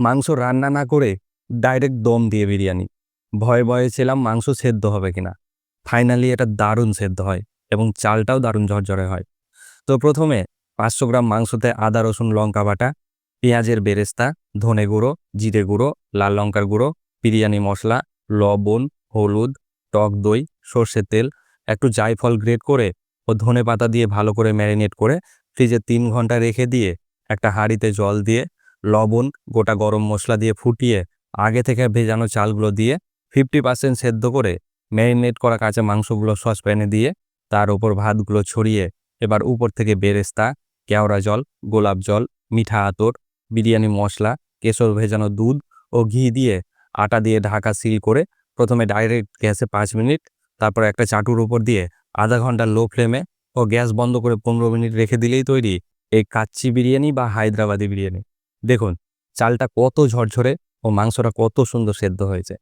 মাংস রান্না না করে ডাইরেক্ট দম দিয়ে বিরিয়ানি। ভয়ে ভয়ে ছিলাম মাংস সেদ্ধ হবে কিনা। ফাইনালি এটা দারুণ সেদ্ধ হয় এবং চালটাও দারুণ ঝরঝরে হয়। তো প্রথমে পাঁচশো গ্রাম মাংসতে আদা, রসুন, লঙ্কা বাটা, পেঁয়াজের বেরেস্তা, ধনে গুঁড়ো, জিরে গুঁড়ো, লাল লঙ্কার গুঁড়ো, বিরিয়ানি মশলা, লবণ, হলুদ, টক দই, সর্ষের তেল, একটু জায়ফল গ্রেট করে ও ধনে পাতা দিয়ে ভালো করে ম্যারিনেট করে ফ্রিজে তিন ঘণ্টা রেখে দিয়ে একটা হাঁড়িতে জল দিয়ে লবণ, গোটা গরম মশলা দিয়ে ফুটিয়ে, আগে থেকে ভেজানো চালগুলো দিয়ে ফিফটি পার্সেন্ট সেদ্ধ করে ম্যারিনেট করা কাঁচা মাংসগুলো সসপ্যানে দিয়ে তার ওপর ভাতগুলো ছড়িয়ে এবার উপর থেকে বেরেস্তা, কেওড়া জল, গোলাপ জল, মিঠা আতর, বিরিয়ানি মশলা, কেশর ভেজানো দুধ ও ঘি দিয়ে আটা দিয়ে ঢাকা সিল করে প্রথমে ডাইরেক্ট গ্যাসে পাঁচ মিনিট, তারপর একটা চাটুর উপর দিয়ে আধা ঘণ্টা লো ফ্লেমে ও গ্যাস বন্ধ করে পনেরো মিনিট রেখে দিলেই তৈরি এই কাচ্চি বিরিয়ানি বা হায়দ্রাবাদি বিরিয়ানি। দেখুন চালটা কত ঝরঝরে ও মাংসটা কত সুন্দর সেদ্ধ হয়েছে।